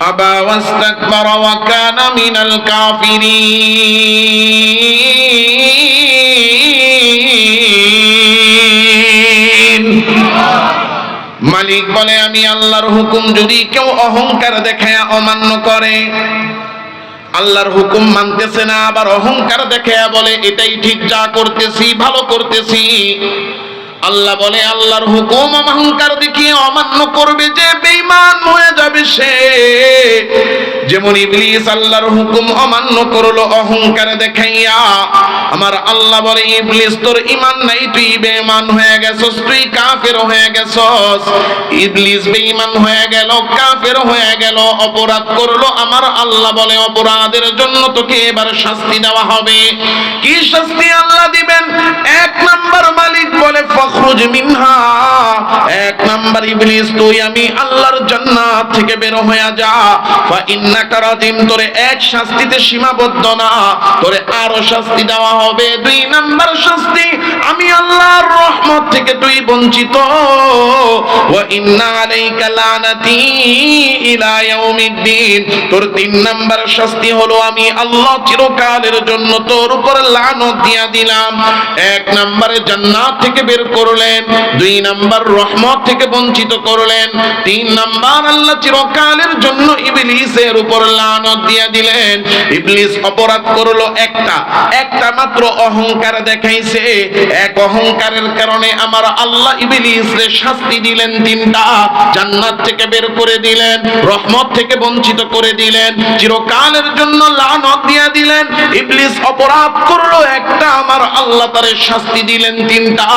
أبى واستكبر وكان من الكافرين মালিক বলে আমি আল্লাহর হুকুম যদি কেউ অহংকার দেখায় অমান্য করে আল্লাহর হুকুম মানতেছে না আবার অহংকার দেখে বলে এটাই ঠিক যা করতেছি ভালো করতেছি আল্লাহ বলে আল্লাহর হুকুম অহংকার দেখিয়ে অমান্য করবে যে বেইমান হয়ে যাবে সে। যেমন ইবলিস আল্লাহর হুকুম অমান্য করল, অহংকার দেখাইয়া। আমার আল্লাহ বলে, ইবলিস, তোর ঈমান নাই, তুই বেঈমান হয়ে গেছস, তুই কাফের হয়ে গেছস। ইবলিস বেঈমান হয়ে গেল, কাফের হয়ে গেল, অপরাধ করল। আমার আল্লাহ বলে, অপরাধের জন্য তোকে এবার শাস্তি দেওয়া হবে। কি শাস্তি আল্লাহ দিবেন? এক নাম্বার মালিক বলে, ফখরুজ মিনহা। এক নাম্বার ইবলিস, তুই আমি আল্লাহর জান্নাত থেকে বের হয়ে যা। ফা তোরে এক শাস্তিতে সীমাবদ্ধ না। তোরে আরও শাস্তি দেওয়া হবে। দুই নাম্বার শাস্তি, আমি আল্লাহর রহমত থেকে তুই বঞ্চিত। ওয়া ইন্না আলাইকা লানাতি ইলা ইয়াউমিদ্দিন। তোর তিন নাম্বার শাস্তি হলো, আমি আল্লাহ চিরকালের জন্য তোর উপর লানত দিয়া দিলাম। এক নম্বরে জান্নাত থেকে বের করলেন, দুই নাম্বার রহমত থেকে বঞ্চিত করলেন, তিন নাম্বার আল্লাহ চিরকালের জন্য ইবলিসের উপর লানত দিয়া দিলেন। ইবলিস অপরাধ করল একটা। একটা মাত্র অহংকার দেখাইছে। এক অহংকারের কারণে আমার আল্লাহ ইবলিসরে শাস্তি দিলেন তিনটা। জান্নাত থেকে বের করে দিলেন, রহমত থেকে বঞ্চিত করে দিলেন, চিরকালের জন্য লানত দিয়া দিলেন। ইবলিস অপরাধ করল একটা, আমার আল্লাহ তারে শাস্তি দিলেন তিনটা।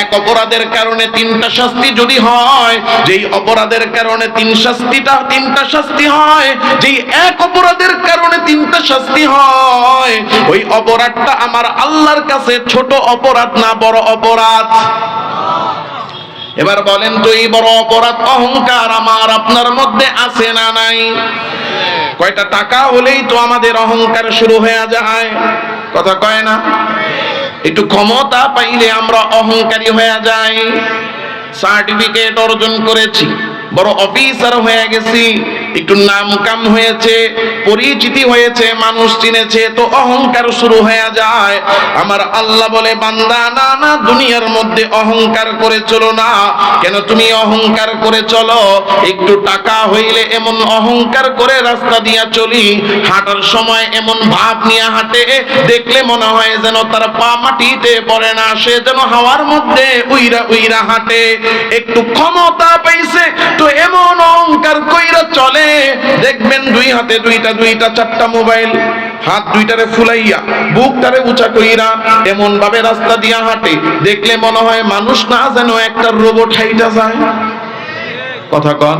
এক অপরাধের কারণে তিনটা শাস্তি যদি হয়, যেই অপরাধের কারণে তিন শাস্তিটা, তিনটা শাস্তি হয় যেই এক অপরাধের কারণে তিনটা শাস্তি হয়, ওই অপরাধটা আমার আল্লাহর কাছে ছোট অপরাধ না বড় অপরাধ। এবার বলেন তো, এই বড় অপরাধ অহংকার আমার আপনার মধ্যে আছে না নাই? কয়টা টাকা হলেই তো আমাদের অহংকার শুরু হয়ে যায়। কথা কয় না? একটু ক্ষমতা পাইলে আমরা অহংকারী হয়ে যাই। সার্টিফিকেট অর্জন করেছি, বড় অফিসার হয়ে গেছি। একটু নাম কাম হয়েছে, পরিচিতি হয়েছে, মানুষ চিনেছে, তো অহংকার শুরু হয়ে যায়। আমার আল্লাহ বলে, বান্দা, না না, দুনিয়ার মধ্যে অহংকার করে চলো না। কেন তুমি অহংকার করে চলো? একটু টাকা হইলে এমন অহংকার করে রাস্তা দিয়া চলি। হাঁটার সময় এমন ভাব নিয়ে হাঁটে, দেখলে মনে হয় যেন তার পা মাটিতে পড়ে না। সে যেন হাওয়ার মধ্যে উইরা উইরা হাঁটে। একটু ক্ষমতা পাইছে তো এমন চলে, দেখবেন দুই হাতে দুইটা দুইটা, চারটা মোবাইল, হাত দুইটারে ফুলাইয়া, বুকটারে উঁচা কইরা এমন ভাবে রাস্তা দিয়া হাঁটে, দেখলে মনে হয় মানুষ না যেন একটা রোবট হাইটা যায়। কথা কন।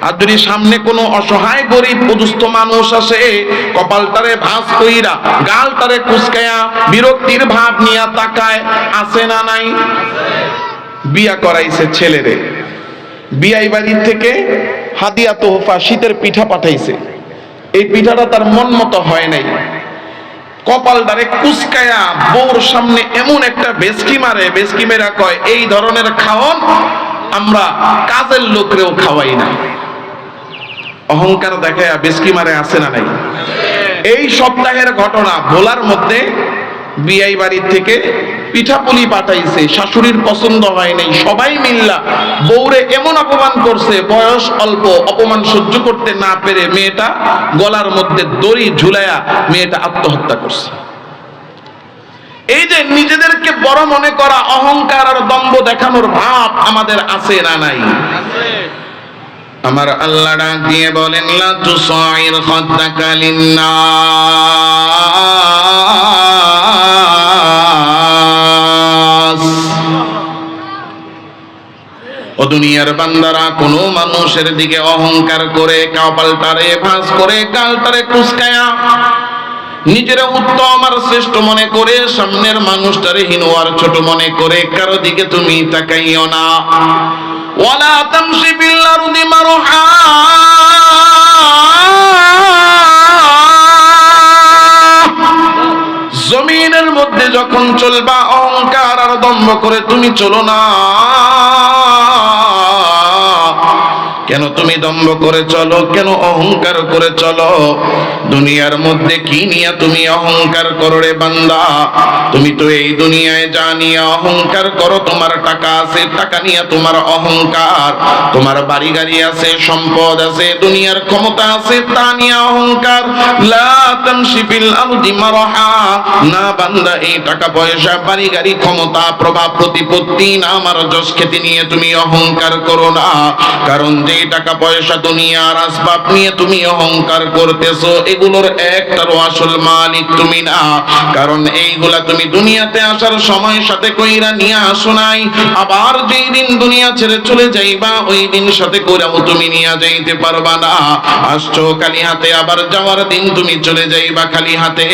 আর যদি সামনে কোনো অসহায় গরিব অদুস্থ মানুষ আসে, কপালটারে ভাঁজ কইরা, গালটারে কুচকায়া বিরক্তির ভাব নিয়া তাকায়, আছে না নাই? বিয়া করাইছে ছেলেরে। বিয়াই বাড়ির থেকে হাদিয়া তোহফা, শীতের পিঠা পাঠাইছে। এই পিঠাটা তার মন মতো হয় নাই। কপাল দ্বারে কুচকায়া বউর সামনে এমন একটা বেসকি মারে বেসকি মেরা কয়, এই ধরনের খাওন আমরা কাজের লোকরেও খাওয়াই না। অহংকার দেখায় বেসকি মারে আছে না নাই? এই সপ্তাহের ঘটনা ভোলার মধ্যে বিআই বাড়ির থেকে পিঠাপুলি পাঠাইছে, শাশুড়ির পছন্দ হয় নাই, সবাই মিল্লা বউরে এমন অপমান করছে, বয়স অল্প, অপমান সহ্য করতে না পেরে মেয়েটা গলার মধ্যে দড়ি ঝুলায়া মেয়েটা আত্মহত্যা করছে। এই যে নিজেদেরকে বড় মনে করা অহংকার আর দম্ভ দেখানোর ভাব আমাদের আছে না নাই? আমার আল্লাহ ডাক দিয়ে বলেন লা তুসাইর খাদ্দাকা লিন্নাস দুনিয়ার বান্দারা কোনো মানুষের দিকে অহংকার করে কাপালটারে ভাঁজ করে কালটারে কুসকায়া নিজের উত্তম আর শ্রেষ্ঠ মনে করে, সামনের মানুষটারে হীন আর ছোট মনে করে, কারও দিকে তুমি তাকাইও না। ওয়ালা তামশি বিল আরদি মারহা। জমিনের মধ্যে যখন চলবা, অহংকার আর দম্ভ করে তুমি চলো না। কেন তুমি দম্ভ করে চলো? কেন অহংকার করে চলো? দুনিয়ার মধ্যে কি নিয়ে তুমি অহংকার করো রে বান্দা? তুমি তো এই দুনিয়ায় যা নিয়ে অহংকার করো, তোমার টাকা আছে, টাকা নিয়ে তোমার অহংকার। তোমার বাড়ি গাড়ি আছে, সম্পদ আছে, দুনিয়ার ক্ষমতা আছে, তা নিয়ে অহংকার। লা তামশি ফিল আরদি মারহা। না বান্দা, এই টাকা পয়সা বাড়ি গাড়ি ক্ষমতা, প্রভাব, প্রতিপত্তি না আমার যশ খ্যাতি নিয়ে তুমি অহংকার করো না। কারণ যে টাকা পয়সা দুনিয়ার আসবাব নিয়ে তুমি অহংকার করতেছো, এগুলোর একটারও আসল মালিক তুমি না। কারণ এইগুলা তুমি দুনিয়াতে আসার সময় সাথে কইরা নিয়ে আসো নাই। আবার যেই দিন দুনিয়া ছেড়ে চলে যাইবা, ওই দিন সাথে কইরাও তুমি নিয়ে যাইতে পারবা না। আসছো খালি হাতে, আবার যাওয়ার দিন তুমি চলে যাইবা খালি হাতে।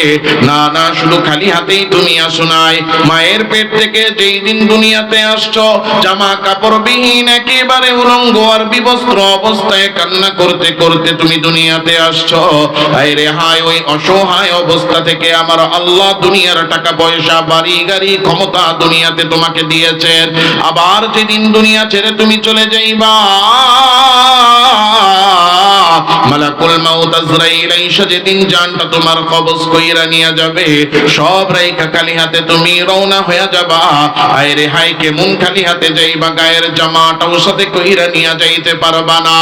না না, শুধু খালি হাতেই তুমি আসো নাই। মায়ের পেট থেকে যেই দিন দুনিয়াতে আসছো, জামা কাপড় বিহীন একেবারে উলঙ্গ আর বিবস্ত্র অবস্থায় কান্না করতে করতে তুমি দুনিয়াতে আসছো। হায় রে হায়, ওই অসহায় অবস্থা থেকে আমার আল্লাহ দুনিয়ার টাকা পয়সা, বাড়ি, গাড়ি ক্ষমতা দুনিয়াতে তোমাকে দিয়েছেন। আবার যেদিন দুনিয়া ছেড়ে তুমি চলে যাইবা। মালাকুল মাউত আজরাইল আইসা যেদিন জানটা তোমার কবজ কইরা নিয়ে যাবে। সব রাইখা খালি হাতে তুমি রওনা হয়ে যাবা। আয় রে হায় কেমন খালি হাতে যাইবা, গায়ের জামাটাও সাথে কইরা নিয়ে যাইতে পারবা না।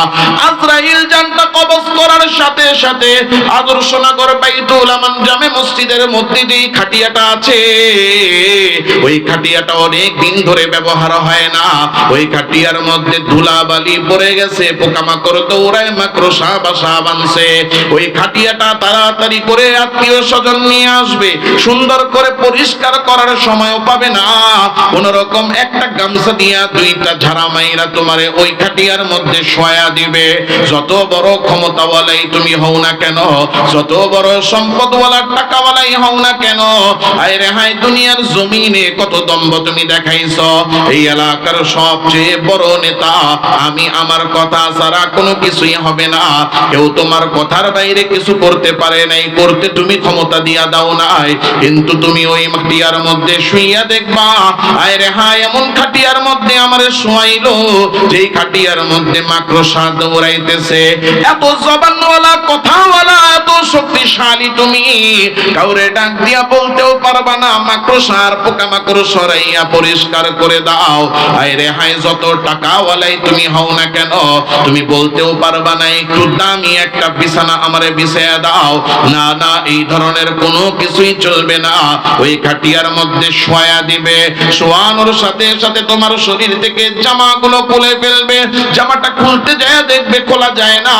আজরাইল জানটা কবজ করার সাথে সাথে আদর্শ নগর বাইতুল আমান জামে মসজিদের মধ্যে যেই খাটিয়াটা আছে। ওই খাটিয়াটা অনেক দিন ধরে ব্যবহার হয় না। ওই খাটিয়ার মধ্যে ধুলাবালি পড়ে গেছে, পোকামাকড়, দৌড়ায় মাকড়সা বাসা বানছে ওই খাটিয়াটা তাড়াতাড়ি করে আত্মীয় স্বজন নিয়ে আসবে। সুন্দর করে পরিষ্কার করার সময়ও পাবে না। একটা গামছা দিয়া দুইটা ঝাড়া মাইরা তোমারে ওই খাটিয়ার মধ্যে দিবে। যত বড় ক্ষমতাওয়ালাই তুমি হও না কেন, যত বড় টাকাওয়ালাই হও না কেন আয় দুনিয়ার জমিনে কত দম্ভ তুমি দেখাইছ। এই এলাকার সবচেয়ে বড় নেতা, আমি আমার কথা ছাড়া কোনো কিছুই হবে না। কেউ তোমার কথার বাইরে কিছু করতে পারে নাই, করতে তুমি ক্ষমতা দিয়া দাও নাই। কিন্তু তুমি ওই খাটিয়ার মধ্যে শুইয়া দেখবা, আয় রে হায়, এমন খাটিয়ার মধ্যে আমারে শোয়াইলো, যেই খাটিয়ার মধ্যে মাকড়সা দৌড়াইতেছে। এত জবানওয়ালা, কথাওয়ালা, এত শক্তিশালী তুমি, কাউরে ডাক দিয়া বলতেও পারবা না, মাকড়সার পোকামাকড় সরাইয়া পরিষ্কার করে দাও। আয় রে হায়, যত টাকাওয়ালাই তুমি হও না কেন, তুমি বলতেও পারবা না, একটু দামি একটা বিছানা আমারে বিছায়া দাও। না না, এই ধরনের কোনো কিছুই চলবে না। ওই খাটিয়ার মধ্যে শোয়া দিবে। শোয়ানোর সাথে সাথে তোমার শরীর থেকে জামাগুলো খুলে ফেলবে। জামাটা খুলতে যায়, দেখবে খোলা যায় না।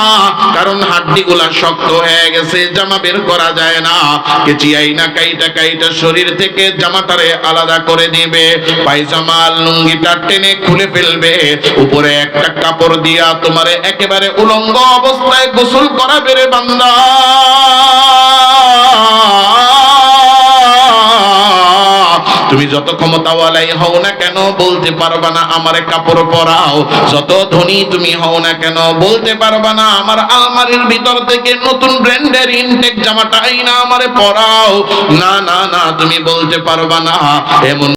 কারণ হাড্ডিগুলা শক্ত হয়ে গেছে, জামা বের করা যায় না। কেচিয়াই না কাইটা কাইটা শরীর থেকে জামাটারে আলাদা করে দিবে। পায়জামা লুঙ্গিটা টেনে খুলে ফেলবে। উপরে একটা কাপড় দিয়া তোমারে একেবারে উলঙ্গ অবস্থায় গোসল করাবে রে বান্দা। তুমি যত ক্ষমতাওয়ালাই হও না কেন বলতে পারবা না আমার কাপড় পরাও। যত ধনী তুমি হও না কেন বলতে পারবা না আমার আলমারির ভিতর থেকে নতুন ব্র্যান্ডের ইনটেক জামাটা আইনা আমারে পরাও। না না না, তুমি বলতে পারবা না। এমন